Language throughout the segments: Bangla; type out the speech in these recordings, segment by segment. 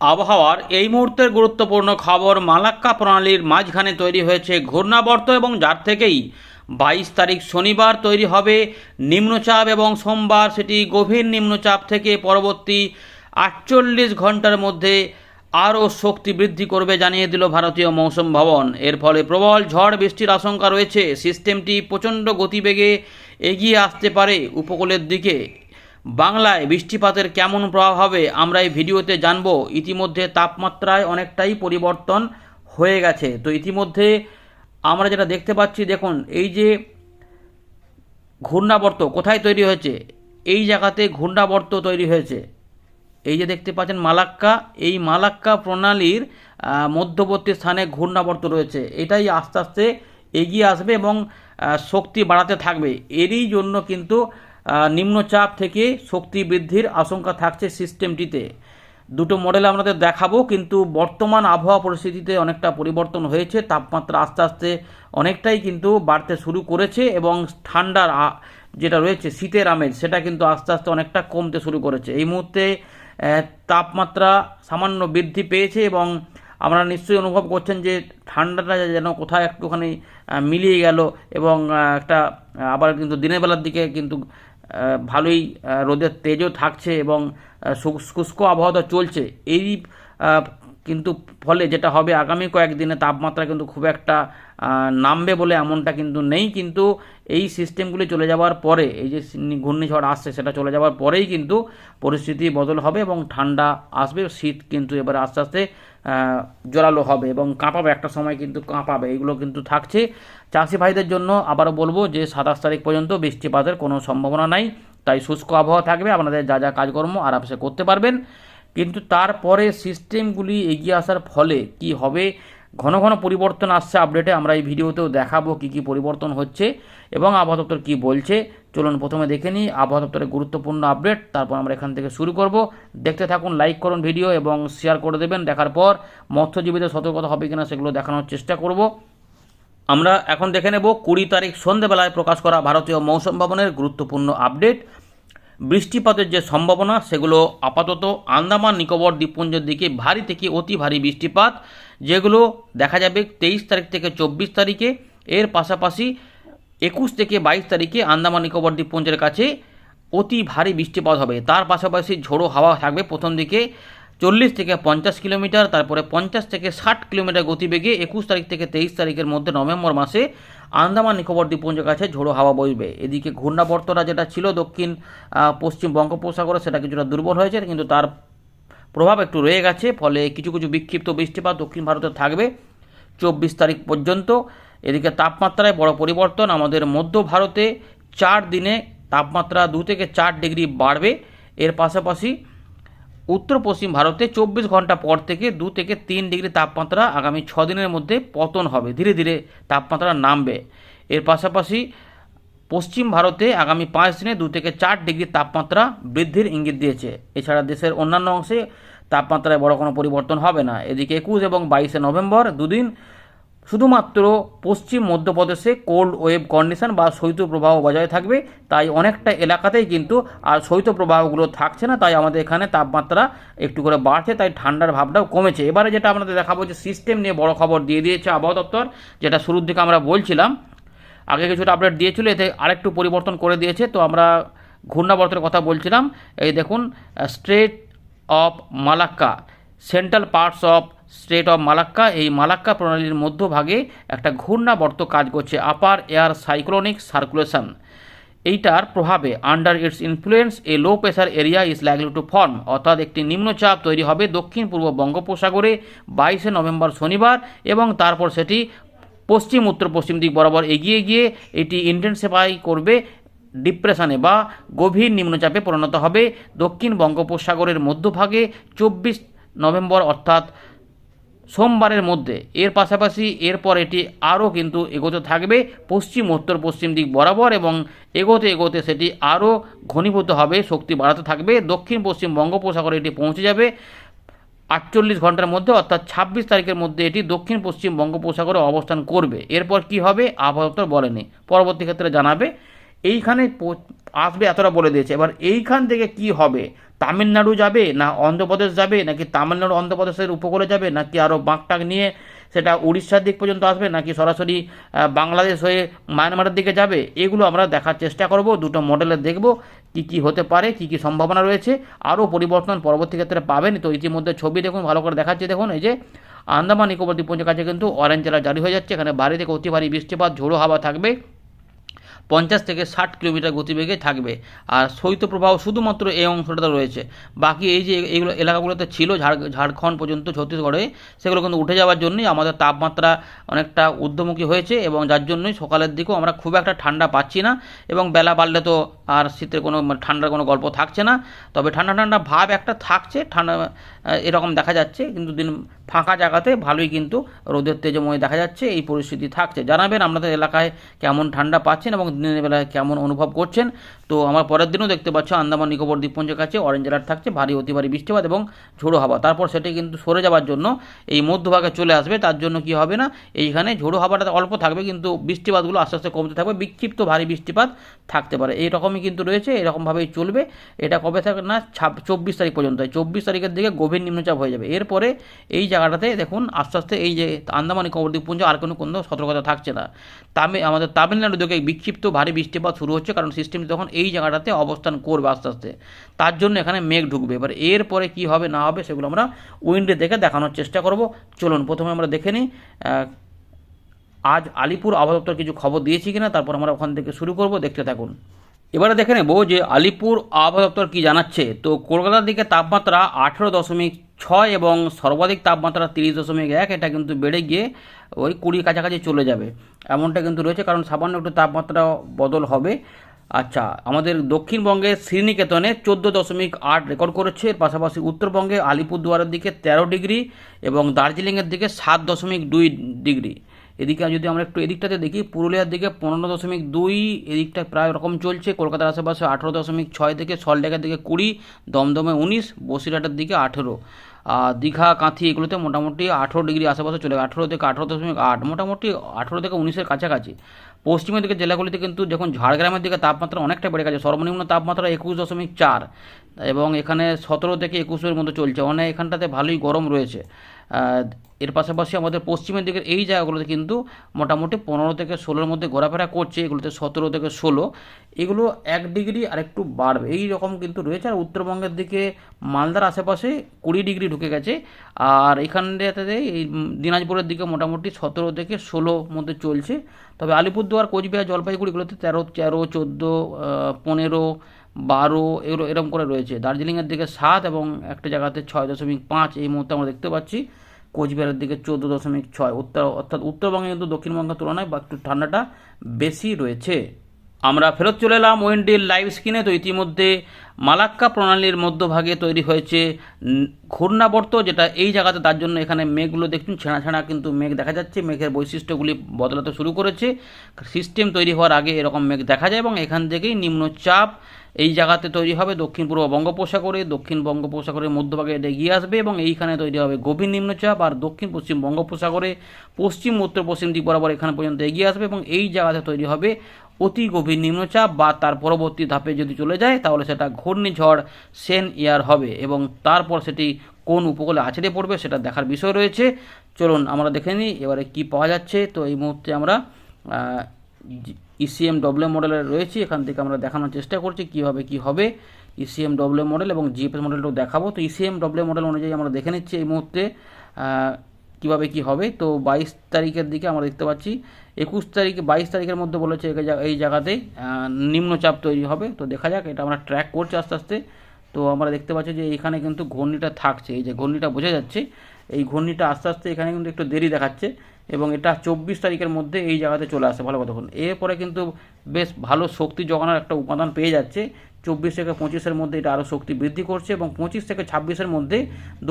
আবহাওয়ার এই মুহূর্তের গুরুত্বপূর্ণ খবর মালাক্কা প্রণালীর মাঝখানে তৈরি হয়েছে ঘূর্ণাবর্ত এবং যার থেকেই বাইশ তারিখ শনিবার তৈরি হবে নিম্নচাপ এবং সোমবার সেটি গভীর নিম্নচাপ থেকে পরবর্তী আটচল্লিশ ঘণ্টার মধ্যে আরও শক্তি বৃদ্ধি করবে জানিয়ে দিল ভারতীয় মৌসুম ভবন। এর ফলে প্রবল ঝড় বৃষ্টির আশঙ্কা রয়েছে। সিস্টেমটি প্রচণ্ড গতিবেগে এগিয়ে আসতে পারে উপকূলের দিকে। বাংলায় বৃষ্টিপাতের কেমন প্রভাব হবে, আমরা এই ভিডিওতে জানব। ইতিমধ্যে তাপমাত্রায় অনেকটাই পরিবর্তন হয়ে গেছে। তো ইতিমধ্যে আমরা যেটা দেখতে পাচ্ছি, দেখুন, এই যে ঘূর্ণাবর্ত কোথায় তৈরি হয়েছে? এই জায়গাতে ঘূর্ণাবর্ত তৈরি হয়েছে। এই যে দেখতে পাচ্ছেন মালাক্কা, এই মালাক্কা প্রণালীর মধ্যবর্তী স্থানে ঘূর্ণাবর্ত রয়েছে। এটাই আস্তে আস্তে এগিয়ে আসবে এবং শক্তি বাড়াতে থাকবে। এরই জন্য কিন্তু নিম্নচাপ থেকে শক্তি বৃদ্ধির আশঙ্কা থাকছে সিস্টেমটিতে। দুটো মডেল আপনাদের দেখাবো, কিন্তু বর্তমান আবহাওয়া পরিস্থিতিতে অনেকটা পরিবর্তন হয়েছে। তাপমাত্রা আস্তে আস্তে অনেকটাই কিন্তু বাড়তে শুরু করেছে এবং ঠান্ডার যেটা রয়েছে শীতের আমেজ, সেটা কিন্তু আস্তে আস্তে অনেকটা কমতে শুরু করেছে। এই মুহূর্তে তাপমাত্রা সামান্য বৃদ্ধি পেয়েছে এবং আমরা নিশ্চয়ই অনুভব করছেন যে ঠান্ডাটা যেন কোথায় একটুখানি মিলিয়ে গেল এবং একটা, আবার কিন্তু দিনের বেলার দিকে কিন্তু ভালোই রোদের তেজও থাকছে এবং শুষ্ক আবহাওয়া চলছে। এই কিন্তু ফলে যেটা হবে আগামী কয়েকদিনে তাপমাত্রা কিন্তু খুব একটা নামবে বলে এমনটা কিন্তু নেই, কিন্তু এই সিস্টেমগুলি চলে যাওয়ার পরে, এই যে ঘূর্ণিঝড় আসছে, সেটা চলে যাওয়ার পরেই কিন্তু পরিস্থিতি বদল হবে এবং ঠান্ডা আসবে, শীত কিন্তু এবারে আস্তে আস্তে জোরালো হবে এবং কাঁপাবে, একটা সময় কিন্তু কাঁপাবে, এগুলো কিন্তু থাকছে। চাষি ভাইদের জন্য আবারও বলব যে, সাতাশ তারিখ পর্যন্ত বৃষ্টিপাতের কোনো সম্ভাবনা নাই, তাই শুষ্ক আবহাওয়া থাকবে, আপনাদের যা যা কাজকর্ম আরামসে করতে পারবেন। কিন্তু তারপরে সিস্টেমগুলি এগিয়ে আসার ফলে কি হবে? ঘন ঘন পরিবর্তন আসছে আপডেটে আমরা এই ভিডিওতেও দেখাবো কি কি পরিবর্তন হচ্ছে এবং আবহাওয়া দপ্তর কী বলছে। চলুন প্রথমে দেখে নিই আবহাওয়া দপ্তরের গুরুত্বপূর্ণ আপডেট তারপর আমরা এখান থেকে শুরু করব। দেখতে থাকুন লাইক করুন ভিডিও এবং শেয়ার করে দেবেন। দেখার পর মৎস্যজীবীদের সতর্কতা হবে কিনা সেগুলো দেখানোর চেষ্টা করব। আমরা এখন দেখে নেব কুড়ি তারিখ সন্ধেবেলায় প্রকাশ করা ভারতীয় মৌসুম ভবনের গুরুত্বপূর্ণ আপডেট বৃষ্টিপাতের যে সম্ভাবনা, সেগুলো আপাতত আন্দামান, নিকোবর দ্বীপপুঞ্জের দিকে ভারী থেকে অতি ভারী বৃষ্টিপাত, যেগুলো দেখা যাবে তেইশ তারিখ থেকে চব্বিশ তারিখে। এর পাশাপাশি একুশ থেকে বাইশ তারিখে আন্দামান, নিকোবর দ্বীপপুঞ্জের কাছে অতি ভারী বৃষ্টিপাত হবে। তার পাশাপাশি ঝোড়ো হাওয়া থাকবে প্রথম দিকে চল্লিশ থেকে পঞ্চাশ কিলোমিটার, তারপরে পঞ্চাশ থেকে ষাট কিলোমিটার গতিবেগে একুশ তারিখ থেকে তেইশ তারিখের মধ্যে নভেম্বর মাসে আন্দামান নিকোবর দ্বীপপুঞ্জের কাছে ঝোড়ো হাওয়া বইবে। এদিকে ঘূর্ণাবর্তরা যেটা ছিল দক্ষিণ পশ্চিম বঙ্গোপসাগরে সেটা কিছুটা দুর্বল হয়েছে, কিন্তু তার প্রভাব একটু রয়ে গেছে, ফলে কিছু কিছু বিক্ষিপ্ত বৃষ্টিপাত দক্ষিণ ভারতে থাকবে চব্বিশ তারিখ পর্যন্ত। এদিকে তাপমাত্রায় বড় পরিবর্তন, আমাদের মধ্য ভারতে চার দিনে তাপমাত্রা দু থেকে চার ডিগ্রি বাড়বে। এর পাশাপাশি উত্তর পশ্চিম ভারতে চব্বিশ ঘণ্টা পর থেকে দু থেকে তিন ডিগ্রি তাপমাত্রা আগামী ছ দিনের মধ্যে পতন হবে। ধীরে ধীরে তাপমাত্রা নামবে। এর পাশাপাশি পশ্চিম ভারতে আগামী পাঁচ দিনে দু থেকে চার ডিগ্রি তাপমাত্রা বৃদ্ধির ইঙ্গিত দিয়েছে। এছাড়া দেশের অন্যান্য অংশে তাপমাত্রায় বড় কোনো পরিবর্তন হবে না। এদিকে একুশ এবং বাইশে নভেম্বর দুদিন শুধুমাত্র পশ্চিম মধ্যপ্রদেশে কোল্ড ওয়েভ কন্ডিশন বা শৈত্যপ্রবাহ বজায় থাকবে, তাই অনেকটা এলাকাতেই কিন্তু আর শৈত্যপ্রবাহগুলো থাকছে না, তাই আমাদের এখানে তাপমাত্রা একটু করে বাড়ছে, তাই ঠান্ডার ভাবটাও কমেছে। এবারে যেটা আপনাদের দেখাবো যে সিস্টেম নিয়ে বড় খবর দিয়ে দিয়েছে আবহাওয়া দপ্তর, যেটা শুরুর দিকে আমরা বলছিলাম, আগে কিছুটা আপডেট দিয়েছিল, এতে আরেকটু পরিবর্তন করে দিয়েছে, তো আমরা ঘূর্ণাবর্তের কথা বলছিলাম। এই দেখুন strait of Malacca central parts of state of Malacca, এই মালাক্কা প্রণালীর মধ্যভাগে একটা ঘূর্ণাবর্ত কাজ করছে আপার এয়ার সাইক্লোনিক সার্কুলেশন। এইটার প্রভাবে under its influence a low pressure area is likely to form অর্থাৎ একটি নিম্নচাপ তৈরি হবে দক্ষিণ পূর্ব বঙ্গোপসাগরে বাইশে নভেম্বর শনিবার এবং তারপর সেটি পশ্চিম, উত্তর, পশ্চিম দিক বরাবর এগিয়ে গিয়ে এটি ইন্টেন্সিফাই করবে ডিপ্রেশনে বা গভীর নিম্নচাপে পরিণত হবে। দক্ষিণ বঙ্গোপসাগরের মধ্যভাগে চব্বিশ নভেম্বর অর্থাৎ সোমবারের মধ্যে। এর পাশাপাশি এরপর এটি আরও কিন্তু এগোতে থাকবে পশ্চিম, উত্তর, পশ্চিম দিক বরাবর এবং এগোতে এগোতে সেটি আরও ঘনীভূত হবে, শক্তি বাড়াতে থাকবে। দক্ষিণ, পশ্চিম বঙ্গোপসাগরে এটি পৌঁছে যাবে আটচল্লিশ ঘণ্টার মধ্যে, অর্থাৎ ছাব্বিশ তারিখের মধ্যে এটি দক্ষিণ, পশ্চিম বঙ্গোপসাগরে অবস্থান করবে। এরপর কি হবে? আবহাওয়া দপ্তর বলেনি। পরবর্তী ক্ষেত্রে জানাবে। এইখানে আসবে এতটা বলে দিয়েছে। এবার এইখান থেকে কি হবে? তামিলনাড়ু যাবে, না অন্ধ্রপ্রদেশ যাবে, নাকি তামিলনাড়ু অন্ধ্রপ্রদেশের উপকূলে যাবে, নাকি আরও বাঁকটাক নিয়ে সেটা উড়িষ্যার দিক পর্যন্ত আসবে, নাকি সরাসরি বাংলাদেশ হয়ে মায়ানমারের দিকে যাবে? এগুলো আমরা দেখার চেষ্টা করব, দুটো মডেলে দেখব কি কি হতে পারে, কি কি সম্ভাবনা রয়েছে, আরও পরিবর্তন পরবর্তী ক্ষেত্রে পাবেন। তো ইতিমধ্যে ছবি দেখুন, ভালো করে দেখাচ্ছে, দেখুন, এই যে আন্দামান নিকোবর দ্বীপপুঞ্জের কাছে কিন্তু অরেঞ্জ জেলা জারি হয়ে যাচ্ছে, এখানে ভারী থেকে অতি ভারী বৃষ্টিপাত, ঝোড়ো হাওয়া থাকবে। পঞ্চাশ থেকে ষাট কিলোমিটার গতিবেগে থাকবে। আর শৈত্যপ্রবাহ শুধুমাত্র এই অংশটাতে রয়েছে। বাকি এই যে এইগুলো এলাকাগুলোতে ছিল, ঝাড়, ঝাড়খণ্ড পর্যন্ত ছত্তিশগড়ে, সেগুলো কিন্তু উঠে যাওয়ার জন্যই আমাদের তাপমাত্রা অনেকটা ঊর্ধ্বমুখী হয়েছে এবং যার জন্যই সকালের দিকেও আমরা খুব একটা ঠান্ডা পাচ্ছি না এবং বেলা বাড়লে তো আর শীতের কোনো মানে ঠান্ডার কোনো গল্প থাকছে না। তবে ঠান্ডা ঠান্ডা ভাব একটা থাকছে, ঠান্ডা এরকম দেখা যাচ্ছে। কিন্তু দিন ফাঁকা জায়গাতে ভালোই কিন্তু রোদের তেজময় দেখা যাচ্ছে, এই পরিস্থিতি থাকছে। জানাবেন আপনাদের এলাকায় কেমন ঠান্ডা পাচ্ছেন এবং দিনের বেলায় কেমন অনুভব করছেন। তো আমার পরের দিনও দেখতে পাচ্ছ আন্দামান নিকোবর দ্বীপপুঞ্জের কাছে অরেঞ্জ অ্যালার্ট থাকছে, ভারী, অতি ভারী বৃষ্টিপাত এবং ঝোড়ো হাওয়া। তারপর সেটি কিন্তু সরে যাওয়ার জন্য এই মধ্যভাগে চলে আসবে, তার জন্য কি হবে না, এইখানে ঝোড়ো হাওয়াটা অল্প থাকবে কিন্তু বৃষ্টিপাতগুলো আস্তে আস্তে কমতে থাকবে, বিক্ষিপ্ত ভারী বৃষ্টিপাত থাকতে পারে। এই রকমই কিন্তু রয়েছে, এরকমভাবেই চলবে। এটা কবে থাকবে না ছাব চব্বিশ তারিখ পর্যন্ত। চব্বিশ তারিখের দিকে গভীর নিম্নচাপ হয়ে যাবে। এরপরে এই জায়গাটাতে দেখুন, আস্তে আস্তে এই যে আন্দামান নিকোবর দ্বীপপুঞ্জ আর কোনো কোনো সতর্কতা থাকছে না। তামি, আমাদের তামিলনাড়ু দিকে বিক্ষিপ্ত ভারী বৃষ্টিপাত শুরু হচ্ছে, কারণ সিস্টেম তখন এই জায়গাটাতে অবস্থান করবে আস্তে আস্তে। তার জন্য এখানে মেঘ ঢুকবে। এবার এরপরে কি হবে, না হবে, সেগুলো আমরা উইন্ডে দেখে দেখানোর চেষ্টা করব। চলুন, প্রথমে আমরা দেখে নিই আজ আলিপুর আবহাওয়া দপ্তর কিছু খবর দিয়েছি কিনা, তারপর আমরা ওখান থেকে শুরু করব। দেখতে থাকুন। এবারে দেখে নেব যে আলিপুর আবহাওয়া দপ্তর কী জানাচ্ছে। তো কলকাতার দিকে তাপমাত্রা আঠেরো দশমিক ছয় এবং সর্বাধিক তাপমাত্রা তিরিশ দশমিক এক, এটা কিন্তু বেড়ে গিয়ে ওই কুড়ির কাছাকাছি চলে যাবে। এমনটা কিন্তু রয়েছে, কারণ সামান্য একটু তাপমাত্রা বদল হবে। আচ্ছা আমাদের দক্ষিণবঙ্গে শ্রীনিকেতনে চোদ্দ দশমিক আট রেকর্ড করেছে, এর পাশাপাশি উত্তরবঙ্গে আলিপুরদুয়ারের দিকে তেরো ডিগ্রি এবং দার্জিলিংয়ের দিকে সাত দশমিক দুই ডিগ্রি। এদিকে যদি আমরা একটু এদিকটাতে দেখি, পুরুলিয়ার দিকে পনেরো দশমিক দুই এদিকটা প্রায় ওরকম চলছে। কলকাতার আশেপাশে আঠেরো দশমিক ছয় থেকে সল্টলেকের দিকে কুড়ি, দমদমে উনিশ, বসিরহাটের দিকে আঠেরো। আর দীঘা, কাঁথি এগুলোতে মোটামুটি আঠেরো ডিগ্রি আশেপাশে চলে আঠেরো থেকে আঠেরো দশমিক আট, মোটামুটি আঠেরো থেকে উনিশের কাছাকাছি। পশ্চিমের দিকে জেলাগুলিতে কিন্তু যখন ঝাড়গ্রামের দিকে তাপমাত্রা অনেকটা বেড়ে গেছে, সর্বনিম্ন তাপমাত্রা একুশ দশমিক চার। এবং এখানে সতেরো থেকে একুশের মতো চলছে। অনেক এখানটাতে ভালোই গরম রয়েছে। এর পাশাপাশি আমাদের পশ্চিমের দিকের এই জায়গাগুলোতে কিন্তু মোটামুটি পনেরো থেকে ষোলোর মধ্যে ঘোরাফেরা করছে, এগুলোতে সতেরো থেকে ষোলো। এগুলো এক ডিগ্রি আর একটু বাড়বে। এই রকম কিন্তু রয়েছে। আর উত্তরবঙ্গের দিকে মালদার আশেপাশে কুড়ি ডিগ্রি ঢুকে গেছে। আর এখানটাতে এই দিনাজপুরের দিকে মোটামুটি সতেরো থেকে ষোলো মধ্যে চলছে। তবে আলিপুরদুয়ার, কোচবিহার, জলপাইগুড়িগুলোতে তেরো তেরো, চোদ্দ পনেরো বারো, এগুলো এরকম করে রয়েছে। দার্জিলিংয়ের দিকে সাত এবং একটা জায়গাতে ছয় দশমিক পাঁচ, এই মুহূর্তে আমরা দেখতে পাচ্ছি। কোচবিহারের দিকে চোদ্দ দশমিক ছয়, উত্তর, অর্থাৎ উত্তরবঙ্গে কিন্তু দক্ষিণবঙ্গের তুলনায় বা একটু ঠান্ডাটা বেশি রয়েছে। আমরা ফেরত চলে এলাম ওয়েন্ডির লাইভ স্ক্রিনে। তো ইতিমধ্যে মালাক্কা প্রণালীর মধ্যভাগে তৈরি হয়েছে ঘূর্ণাবর্ত, যেটা এই জায়গাতে তার জন্য এখানে মেঘগুলো দেখুন ছেঁড়া ছেঁড়া কিন্তু মেঘ দেখা যাচ্ছে। মেঘের বৈশিষ্ট্যগুলি বদলাতে শুরু করেছে। সিস্টেম তৈরি হওয়ার আগে এরকম মেঘ দেখা যায় এবং এখান থেকেই নিম্নচাপ এই জায়গাতে তৈরি হবে দক্ষিণ পূর্ব বঙ্গোপসাগরে, দক্ষিণ বঙ্গোপসাগরের মধ্যভাগে এটা এগিয়ে আসবে এবং এইখানে তৈরি হবে গভীর নিম্নচাপ আর দক্ষিণ পশ্চিম বঙ্গোপসাগরে পশ্চিম, উত্তর, পশ্চিম দিক বরাবর এখানে পর্যন্ত এগিয়ে আসবে এবং এই জায়গাতে তৈরি হবে অতি গভীর নিম্নচাপ বা তার পরবর্তী ধাপে যদি চলে যায় তাহলে সেটা ঘূর্ণিঝড় সেন ইয়ার হবে এবং তারপর সেটি কোন উপকূলে আছড়ে পড়বে সেটা দেখার বিষয় রয়েছে। চলুন আমরা দেখে নিই এবারে কি পাওয়া যাচ্ছে। তো এই মুহূর্তে আমরা ইসিএম ডব্লিউ মডেলের রয়েছে, এখান থেকে আমরা দেখানোর চেষ্টা করছি কীভাবে কি হবে ইসিএম ডব্লিউ মডেল এবং জিএফএস মডেলটাও দেখাবো। তো ইসিএম ডব্লিউ মডেল অনুযায়ী আমরা দেখে নিচ্ছি এই মুহূর্তে কীভাবে কি হবে। তো বাইশ তারিখের দিকে আমরা দেখতে পাচ্ছি, একুশ তারিখে, বাইশ তারিখের মধ্যে বলেছে এই জায়গা- এই জায়গাতে নিম্নচাপ তৈরি হবে। তো দেখা যাক, এটা আমরা ট্র্যাক করছি আস্তে আস্তে। তো আমরা দেখতে পাচ্ছি যে এখানে কিন্তু ঘূর্ণিটা থাকছে। এই যে ঘূর্ণিটা বোঝা যাচ্ছে, এই ঘূর্ণিটা আস্তে আস্তে এখানে কিন্তু একটু দেরি দেখাচ্ছে। এবং এটা চব্বিশ তারিখের মধ্যে এই জায়গাতে চলে আসে, ভালো কতক্ষণ এরপরে কিন্তু বেশ ভালো শক্তি জোগানোর একটা উপাদান পেয়ে যাচ্ছে। চব্বিশ থেকে পঁচিশের মধ্যে এটা আরও শক্তি বৃদ্ধি করছে এবং পঁচিশ থেকে ছাব্বিশের মধ্যে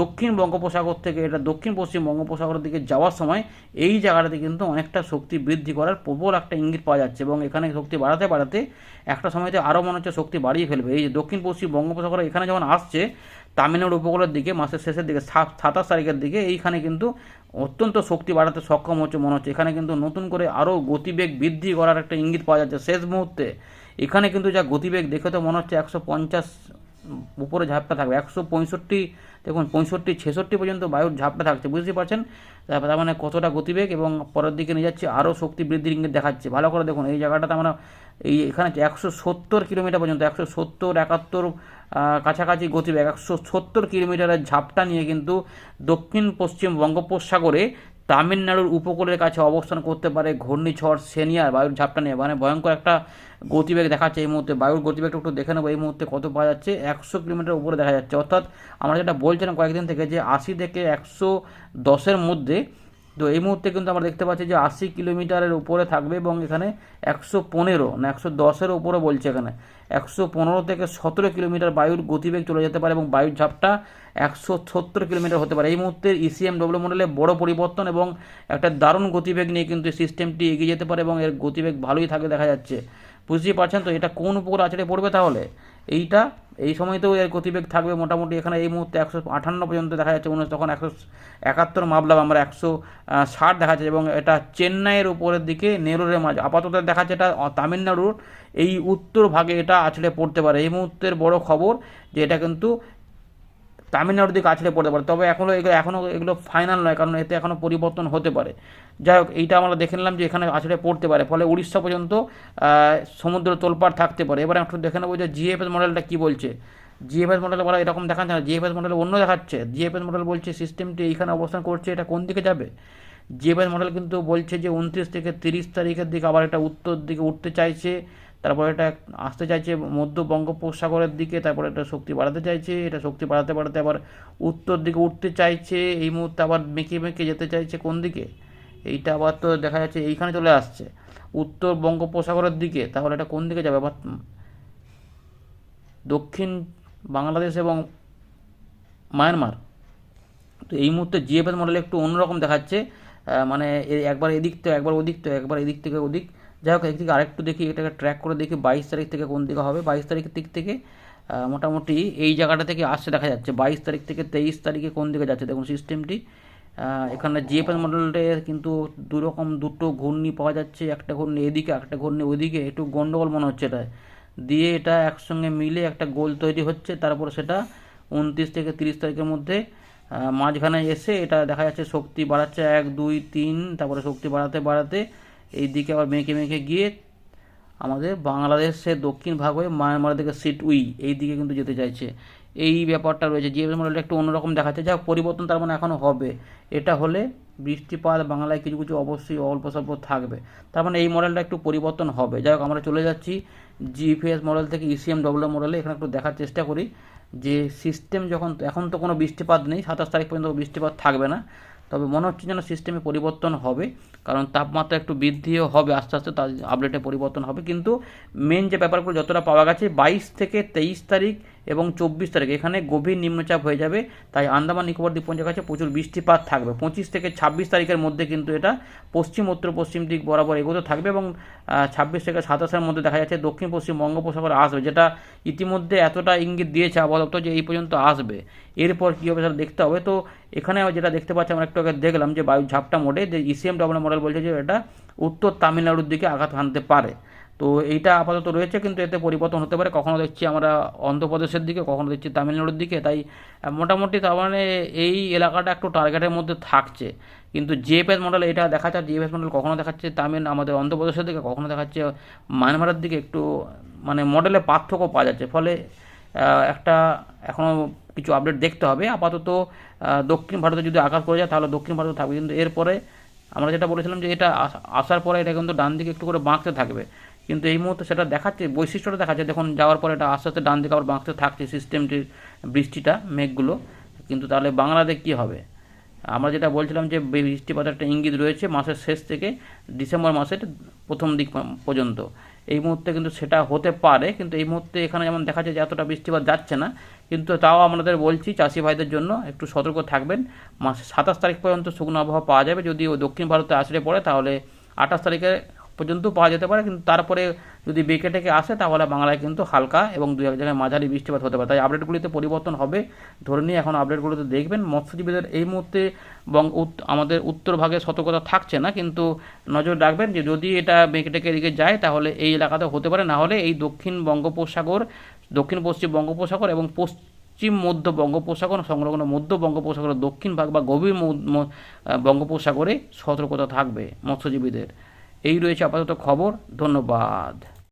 দক্ষিণ বঙ্গোপসাগর থেকে এটা দক্ষিণ পশ্চিম বঙ্গোপসাগরের দিকে যাওয়ার সময় এই জায়গাটাতে কিন্তু অনেকটা শক্তি বৃদ্ধি করার প্রবল একটা ইঙ্গিত পাওয়া যাচ্ছে এবং এখানে শক্তি বাড়াতে বাড়াতে একটা সময়তে আরও মনে হচ্ছে শক্তি বাড়িয়ে ফেলবে। এই যে দক্ষিণ পশ্চিম বঙ্গোপসাগর এখানে যখন আসছে তামিলনাড়ু উপকূলের দিকে, মাসের শেষের দিকে, সাত, সাতাশ তারিখের দিকে এইখানে কিন্তু অত্যন্ত শক্তি বাড়াতে সক্ষম হচ্ছে মনে হচ্ছে। এখানে কিন্তু নতুন করে আরও গতিবেগ বৃদ্ধি করার একটা ইঙ্গিত পাওয়া যাচ্ছে। শেষ মুহূর্তে এখানে কিন্তু যা গতিবেগ, দেখে তো মনে হচ্ছে একশো পঞ্চাশ উপরে ঝাপটা থাকবে। একশো পঁয়ষট্টি, দেখুন, পঁয়ষট্টি, ছেষট্টি পর্যন্ত বায়ুর ঝাপটা থাকছে। বুঝতে পারছেন? তার মানে কতটা গতিবেগ এবং পরের দিকে নিয়ে যাচ্ছে আরও শক্তি বৃদ্ধির ইঙ্গিত দেখাচ্ছে। ভালো করে দেখুন, এই জায়গাটাতে আমরা, এই এখানে একশো সত্তর কিলোমিটার পর্যন্ত, একশো সত্তর, একাত্তর কাছাকাছি গতিবেগ একশো সত্তর কিলোমিটারের ঝাপটা নিয়ে কিন্তু দক্ষিণ পশ্চিম বঙ্গোপসাগরে তামিলনাড়ুর উপকূলের কাছে অবস্থান করতে পারে ঘূর্ণিঝড় সেনিয়ার বায়ুর ঝাপটা নিয়ে। মানে ভয়ঙ্কর একটা গতিবেগ দেখাচ্ছে এই মুহূর্তে। বায়ুর গতিবেগটা একটু দেখে নেব। এই মুহূর্তে কত পাওয়া যাচ্ছে? একশো কিলোমিটার উপরে দেখা যাচ্ছে। অর্থাৎ আমরা যেটা বলছিলাম কয়েকদিন থেকে যে আশি থেকে একশো দশের মধ্যে তো এই মুহূর্তে কিন্তু আমরা দেখতে পাচ্ছি যে আশি কিলোমিটারের উপরে থাকবে এবং এখানে একশো পনেরো না, একশো দশের উপরে বলছে এখানে। একশো পনেরো থেকে সতেরো কিলোমিটার বায়ুর গতিবেগ চলে যেতে পারে এবং বায়ুর ঝাপটা একশো সত্তর কিলোমিটার হতে পারে। এই মুহূর্তে ইসিএম ডব্লিউ মডেলে বড় পরিবর্তন এবং একটা দারুণ গতিবেগ নিয়ে কিন্তু সিস্টেমটি এগিয়ে যেতে পারে এবং এর গতিবেগ ভালোই থাকে দেখা যাচ্ছে। বুঝতেই পারছেন তো, এটা কোন উপকূল আছড়ে পড়বে তাহলে? এইটা, এই সময়তেও এর গতিবেগ থাকবে মোটামুটি এখানে এই মুহূর্তে একশো আঠান্ন পর্যন্ত দেখা যাচ্ছে, উনিশ তখন একশো একাত্তর মামলা আমরা একশো ষাট দেখা যাচ্ছে এবং এটা চেন্নাইয়ের উপরের দিকে নেরুরের মাঝ, আপাতত দেখা যাচ্ছে এটা তামিলনাড়ুর, এই উত্তর ভাগে এটা আছড়ে পড়তে পারে। এই মুহূর্তের বড় খবর যে এটা কিন্তু তামিলনাড়ুর দিকে আছড়ে পড়তে পারে। তবে এখনও এগুলো এখনও এগুলো ফাইনাল নয়, কারণ এতে এখনও পরিবর্তন হতে পারে। যাই হোক, এইটা আমরা দেখে নিলাম যে এখানে আছড়ে পড়তে পারে। ফলে উড়িষ্যা পর্যন্ত সমুদ্র তোলপাড় থাকতে পারে। এবার একটু দেখে নেব যে জিএফএস মডেলটা কী বলছে। জিএফএস মডেল বলা, এরকম দেখাচ্ছে না। জিএফএস মডেল অন্য দেখাচ্ছে। জিএফএস মডেল বলছে সিস্টেমটি এইখানে অবস্থান করছে, এটা কোন দিকে যাবে? জিএফএস মডেল কিন্তু বলছে যে উনত্রিশ থেকে তিরিশ তারিখের দিকে আবার এটা উত্তর দিকে উঠতে চাইছে। তারপর এটা আসতে চাইছে মধ্য বঙ্গোপসাগরের দিকে, তারপর এটা শক্তি বাড়াতে চাইছে, এটা শক্তি বাড়াতে বাড়াতে আবার উত্তর দিকে উঠতে চাইছে, এই মুহূর্তে আবার মেঁকে মেঁকে যেতে চাইছে কোন দিকে? এইটা আবার তো দেখা যাচ্ছে এইখানে চলে আসছে। উত্তর বঙ্গোপসাগরের দিকে, তাহলে এটা কোন দিকে যাবে? আবার দক্ষিণ বাংলাদেশ এবং মায়ানমার। তো এই মুহূর্তে জিএফএস মডেল একটু অন্যরকম দেখাচ্ছে। মানে একবার এদিক তো একবার ওদিক তো একবার এদিক থেকে ওদিক। যাই হোক, একদিকে আরেকটু দেখি, এটাকে ট্র্যাক করে দেখি বাইশ তারিখ থেকে কোন দিকে হবে। বাইশ তারিখের দিক থেকে মোটামুটি এই জায়গাটা থেকে আসছে, দেখা যাচ্ছে। বাইশ তারিখ থেকে তেইশ তারিখে কোন দিকে যাচ্ছে? দেখুন সিস্টেমটি এখানে জিএফএস মডেলটা কিন্তু দুরকম দুটো ঘূর্ণি পাওয়া যাচ্ছে, একটা ঘূর্ণি এদিকে, একটা ঘূর্ণি ওদিকে একটু গন্ডগোল মনে হচ্ছে এটা। দিয়ে এটা একসঙ্গে মিলে একটা গোল তৈরি হচ্ছে, তারপর সেটা উনত্রিশ থেকে তিরিশ তারিখের মধ্যে মাঝখানে এসে এটা দেখা যাচ্ছে শক্তি বাড়াচ্ছে এক, দুই, তিন, তারপরে শক্তি বাড়াতে বাড়াতে এই দিকে আবার মেঁকে মেঁকে গিয়ে আমাদের বাংলাদেশের দক্ষিণ ভাগ হয়ে মায়ানমার দিকে সিট উই এই দিকে কিন্তু যেতে চাইছে। এই ব্যাপারটা রয়েছে জিএফএস মডেলটা একটু অন্যরকম দেখাচ্ছে। যা পরিবর্তন তার মানে এখনও হবে। এটা হলে বৃষ্টিপাত বাংলায় কিছু কিছু অবশ্যই অল্প স্বল্প থাকবে। তার মানে এই মডেলটা একটু পরিবর্তন হবে। যাই হোক, আমরা চলে যাচ্ছি জিপিএস মডেল থেকে ইসিএম ডব্লিউ মডেলে। এখানে একটু দেখার চেষ্টা করি যে সিস্টেম যখন, এখন তো কোনো বৃষ্টিপাত নেই, সাতাশ তারিখ পর্যন্ত বৃষ্টিপাত থাকবে না। তবে মনে হচ্ছে যেন সিস্টেমে পরিবর্তন হবে, কারণ তাপমাত্রা একটু বৃদ্ধিও হবে আস্তে আস্তে, তার আপডেটে পরিবর্তন হবে। কিন্তু মেন যে ব্যাপারগুলো যতটা পাওয়া গেছে, বাইশ থেকে তেইশ তারিখ এবং চব্বিশ তারিখ। এখানে গভীর নিম্নচাপ হয়ে যাবে, তাই আন্দামান নিকোবর দ্বীপপুঞ্জের কাছে প্রচুর বৃষ্টিপাত থাকবে। পঁচিশ থেকে ছাব্বিশ তারিখের মধ্যে কিন্তু এটা পশ্চিম, উত্তর, পশ্চিম দিক বরাবর এগোতে থাকবে এবং ছাব্বিশ থেকে সাতাশের মধ্যে দেখা যাচ্ছে দক্ষিণ, পশ্চিম বঙ্গোপসাগরে আসবে, যেটা ইতিমধ্যে এতটা ইঙ্গিত দিয়েছে আবহাওয়া দপ্তর যে এই পর্যন্ত আসবে। এরপর কী হবে সেটা দেখতে হবে। তো এখানে যেটা দেখতে পাচ্ছি আমরা একটু আগে দেখলাম যে বায়ু ঝাপটা মোডে যে ইসিএম ডব্লিউ মডেল বলছে যে এটা উত্তর তামিলনাড়ুর দিকে আঘাত হানতে পারে। তো এইটা আপাতত রয়েছে, কিন্তু এতে পরিবর্তন হতে পারে। কখনো দেখছি আমরা অন্ধ্রপ্রদেশের দিকে, কখনো দেখছি তামিলনাড়ুর দিকে। তাই মোটামুটি তার মানে এই এলাকাটা একটু টার্গেটের মধ্যে থাকছে। কিন্তু জিএফএস মডেল এটা দেখাচ্ছে জিএফএস মডেল কখনো দেখাচ্ছে তামিল, আমাদের অন্ধ্রপ্রদেশের দিকে, কখনো দেখাচ্ছে মায়ানমারের দিকে একটু মানে মডেলে পার্থক্য পাওয়া যাচ্ছে। ফলে একটা এখনও কিছু আপডেট দেখতে হবে। আপাতত দক্ষিণ ভারতে যদি আঘাত করে যায়, তাহলে দক্ষিণ ভারতে থাকবে। কিন্তু এরপরে আমরা যেটা বলেছিলাম যে এটা আসার পরে এটা কিন্তু ডান দিকে একটু করে বাঁকতে থাকবে। কিন্তু এই মুহূর্তে সেটা দেখাচ্ছে, বৈশিষ্ট্যটা দেখাচ্ছে। দেখুন, যাওয়ার পরে এটা আস্তে আস্তে ডান দিকে আবার বাঁকতে থাকছে সিস্টেমটির বৃষ্টিটা, মেঘগুলো। কিন্তু তাহলে বাংলাদেশ কী হবে? আমরা যেটা বলছিলাম যে বৃষ্টিপাতের একটা ইঙ্গিত রয়েছে মাসের শেষ থেকে ডিসেম্বর মাসের প্রথম দিক পর্যন্ত। এই মুহূর্তে কিন্তু সেটা হতে পারে, কিন্তু এই মুহূর্তে এখানে যেমন দেখা যাচ্ছে যে এতটা বৃষ্টিপাত যাচ্ছে না। কিন্তু তাও আমাদের বলছি, চাষি ভাইদের জন্য একটু সতর্ক থাকবেন। মাস সাতাশ তারিখ পর্যন্ত শুকনো আবহাওয়া পাওয়া যাবে। যদি ও দক্ষিণ ভারতে আছড়ে পড়ে, তাহলে আঠাশ তারিখে পর্যন্ত পাওয়া যেতে পারে, কিন্তু তারপরে যদি বেঁকে টেকে আসে, তাহলে বাংলায় কিন্তু হালকা এবং দু এক জায়গায় মাঝারি বৃষ্টিপাত হতে পারে। তাই আপডেটগুলিতে পরিবর্তন হবে। ধরে নিয়ে এখন আপডেটগুলোতে দেখবেন, মৎস্যজীবীদের এই মুহূর্তে উত- আমাদের উত্তর ভাগে সতর্কতা থাকছে না, কিন্তু নজর রাখবেন যে যদি এটা বেঁকে টেকে এদিকে যায়, তাহলে এই এলাকাতে হতে পারে। না হলে এই দক্ষিণ বঙ্গোপসাগর, দক্ষিণ পশ্চিম বঙ্গোপসাগর এবং পশ্চিম মধ্য বঙ্গোপসাগর, সংলগ্ন মধ্য বঙ্গোপসাগরের দক্ষিণ ভাগ বা গভীর বঙ্গোপসাগরে সতর্কতা থাকবে মৎস্যজীবীদের। এই রয়েছে আপাতত খবর ধন্যবাদ।